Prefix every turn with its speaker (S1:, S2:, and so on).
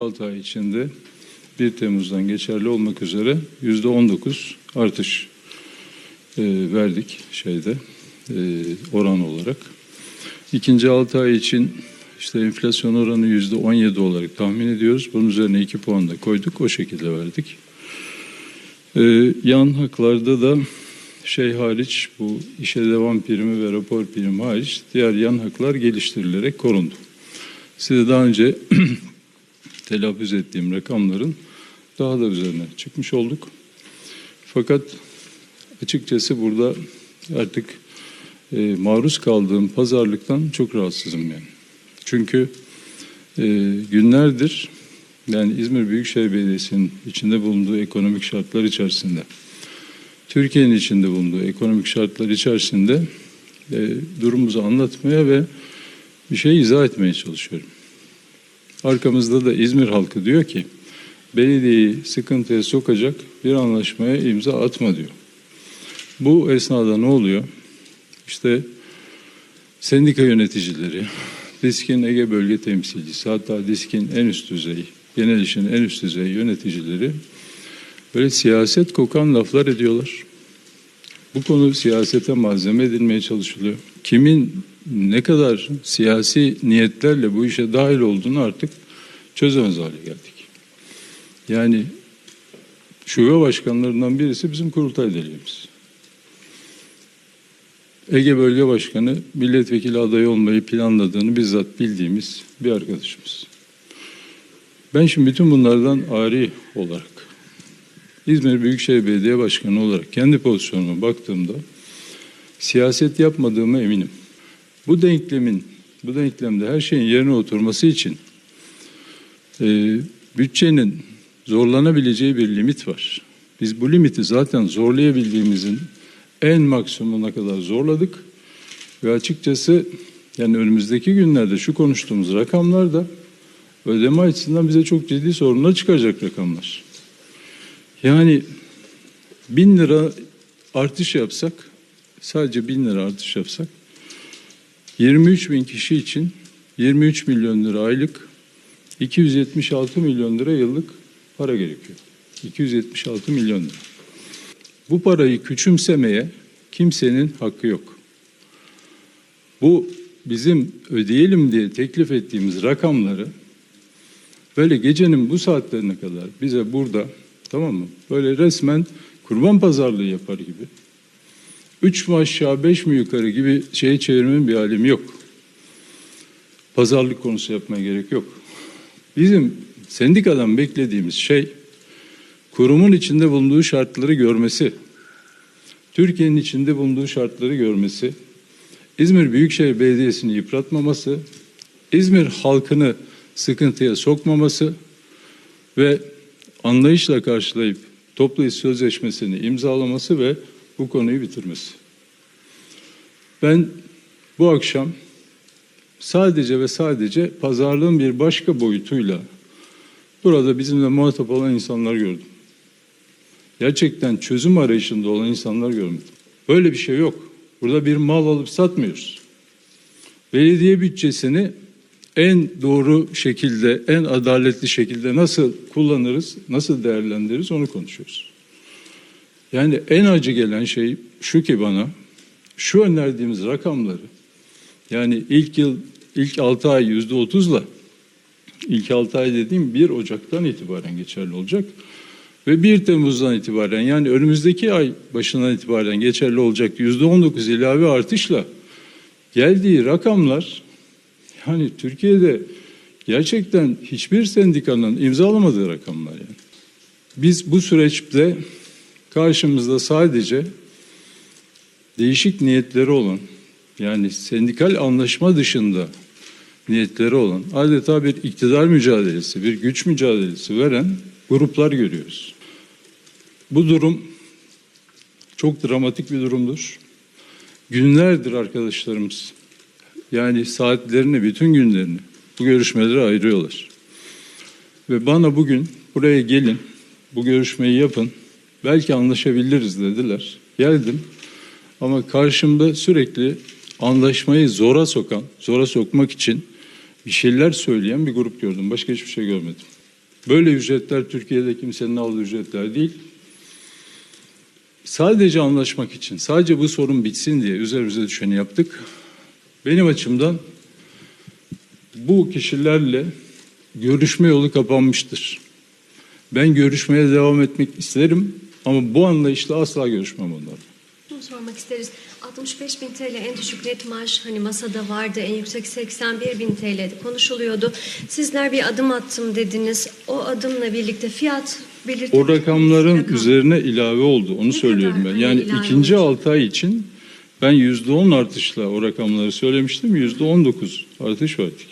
S1: 6 ay içinde 1 Temmuz'dan geçerli olmak üzere %19 artış e, verdik şeyde e, oran olarak. İkinci 6 ay için işte enflasyon oranı %17 olarak tahmin ediyoruz. Bunun üzerine 2 puan da koyduk. O şekilde verdik. E, yan haklarda da şey hariç bu işe devam primi ve rapor primi hariç diğer yan haklar geliştirilerek korundu. Size daha önce telaffuz ettiğim rakamların daha da üzerine çıkmış olduk. Fakat açıkçası burada artık e, maruz kaldığım pazarlıktan çok rahatsızım yani. Çünkü e, günlerdir yani İzmir Büyükşehir Belediyesi'nin içinde bulunduğu ekonomik şartlar içerisinde Türkiye'nin içinde bulunduğu ekonomik şartlar içerisinde e, durumumuzu anlatmaya ve bir şey izah etmeye çalışıyorum. Arkamızda da İzmir halkı diyor ki belediyeyi sıkıntıya sokacak bir anlaşmaya imza atma diyor. Bu esnada ne oluyor? İşte sendika yöneticileri, DİSK'in Ege Bölge Temsilcisi, hatta DİSK'in en üst düzey, genel işin en üst düzey yöneticileri böyle siyaset kokan laflar ediyorlar. Bu konu siyasete malzeme edilmeye çalışılıyor. Kimin ne kadar siyasi niyetlerle bu işe dahil olduğunu artık çözemez hale geldik. Yani şube başkanlarından birisi bizim kurultay deleğimiz. Ege Bölge Başkanı milletvekili adayı olmayı planladığını bizzat bildiğimiz bir arkadaşımız. Ben şimdi bütün bunlardan ari olarak İzmir Büyükşehir Belediye Başkanı olarak kendi pozisyonuma baktığımda siyaset yapmadığıma eminim. Bu denklemin, bu denklemde her şeyin yerine oturması için e, bütçenin zorlanabileceği bir limit var. Biz bu limiti zaten zorlayabildiğimizin en maksimumuna kadar zorladık ve açıkçası yani önümüzdeki günlerde şu konuştuğumuz rakamlar da ödeme açısından bize çok ciddi sorunlar çıkaracak rakamlar. Yani bin lira artış yapsak, sadece bin lira artış yapsak 23 bin kişi için 23 milyon lira aylık 276 milyon lira yıllık para gerekiyor. 276 milyon lira. Bu parayı küçümsemeye kimsenin hakkı yok. Bu bizim ödeyelim diye teklif ettiğimiz rakamları böyle gecenin bu saatlerine kadar bize burada tamam mı? Böyle resmen kurban pazarlığı yapar gibi. Üç mü aşağı beş mi yukarı gibi şeyi çevirmenin bir alemi yok. Pazarlık konusu yapmaya gerek yok. Bizim sendikadan beklediğimiz şey kurumun içinde bulunduğu şartları görmesi, Türkiye'nin içinde bulunduğu şartları görmesi, İzmir Büyükşehir Belediyesi'ni yıpratmaması, İzmir halkını sıkıntıya sokmaması ve anlayışla karşılayıp toplu iş sözleşmesini imzalaması ve bu konuyu bitirmesi. Ben bu akşam sadece ve sadece pazarlığın bir başka boyutuyla burada bizimle muhatap olan insanlar gördüm. Gerçekten çözüm arayışında olan insanlar görmedim. Böyle bir şey yok. Burada bir mal alıp satmıyoruz. Belediye bütçesini en doğru şekilde, en adaletli şekilde nasıl kullanırız, nasıl değerlendiririz onu konuşuyoruz. Yani en acı gelen şey şu ki bana, şu önerdiğimiz rakamları, yani ilk yıl, ilk 6 ay yüzde otuzla, ilk 6 ay dediğim 1 Ocak'tan itibaren geçerli olacak. Ve 1 Temmuz'dan itibaren yani önümüzdeki ay başından itibaren geçerli olacak yüzde 19 ilave artışla geldiği rakamlar yani Türkiye'de gerçekten hiçbir sendikanın imzalamadığı rakamlar yani. Biz bu süreçte karşımızda sadece değişik niyetleri olan yani sendikal anlaşma dışında niyetleri olan adeta bir iktidar mücadelesi, bir güç mücadelesi veren gruplar görüyoruz. Bu durum çok dramatik bir durumdur. Günlerdir arkadaşlarımız yani saatlerini, bütün günlerini bu görüşmelere ayırıyorlar. Ve bana bugün buraya gelin, bu görüşmeyi yapın, belki anlaşabiliriz dediler. Geldim ama karşımda sürekli anlaşmayı zora sokan, zora sokmak için bir şeyler söyleyen bir grup gördüm. Başka hiçbir şey görmedim. Böyle ücretler Türkiye'de kimsenin aldığı ücretler değil. Sadece anlaşmak için, sadece bu sorun bitsin diye üzerimize düşeni yaptık. Benim açımdan bu kişilerle görüşme yolu kapanmıştır. Ben görüşmeye devam etmek isterim ama bu anlayışla asla görüşmem onlarla.
S2: Şunu sormak isteriz. 65 bin TL en düşük net maaş hani masada vardı. En yüksek 81 bin TL konuşuluyordu. Sizler bir adım attım dediniz. O adımla birlikte fiyat belirtmek
S1: O rakamların
S2: rakam.
S1: üzerine ilave oldu. Onu
S2: Ne
S1: söylüyorum ben. Yani
S2: ilave
S1: ikinci
S2: olacak?
S1: 6 ay için ben %10 artışla o rakamları söylemiştim. %19 artış verdik.